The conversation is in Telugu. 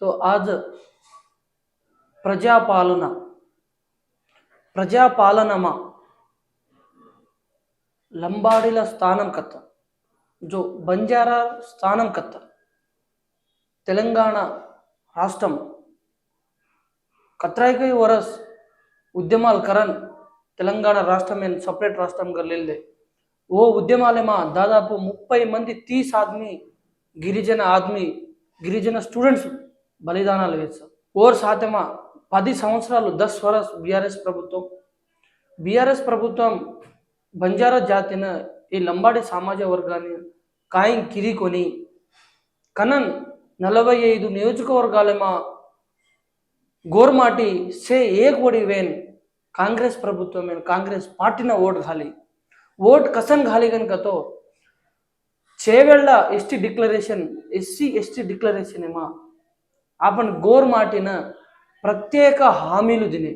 તો આજ પ્રજાપાલના પ્રજાપાલનમાં లంబాడీల స్థానం కత్త జో బంజారా స్థానం కత్త తెలంగాణ రాష్ట్రం కత్రాయికై వరస్ ఉద్యమాలు కరన్ తెలంగాణ రాష్ట్రం ఏం సపరేట్ రాష్ట్రంగా లేదే ఓ ఉద్యమాలేమా దాదాపు ముప్పై మంది తీస్ ఆద్మీ గిరిజన ఆద్మీ గిరిజన స్టూడెంట్స్ బలిదానాలు వేస్తారు ఓర్ సాధ్యమా? పది సంవత్సరాలు దస్ వరస్ బీఆర్ఎస్ ప్రభుత్వం. బీఆర్ఎస్ ప్రభుత్వం బంజారా జాతిన ఈ లంబాడి సమాజ వర్గాన్ని కాయం కిరికొని కనన్ నలభై ఐదు నియోజకవర్గాలేమా గోర్మాటి సే ఏకోడి వేన్ కాంగ్రెస్ ప్రభుత్వం కాంగ్రెస్ పార్టీన ఓట్ ఖాళీ ఓట్ కసన్ ఖాళీ కనుకతో Chevella ST declaration SC ST declaration ఏమా आपण गोरमाटीनं प्रत्येक हामीलू दिले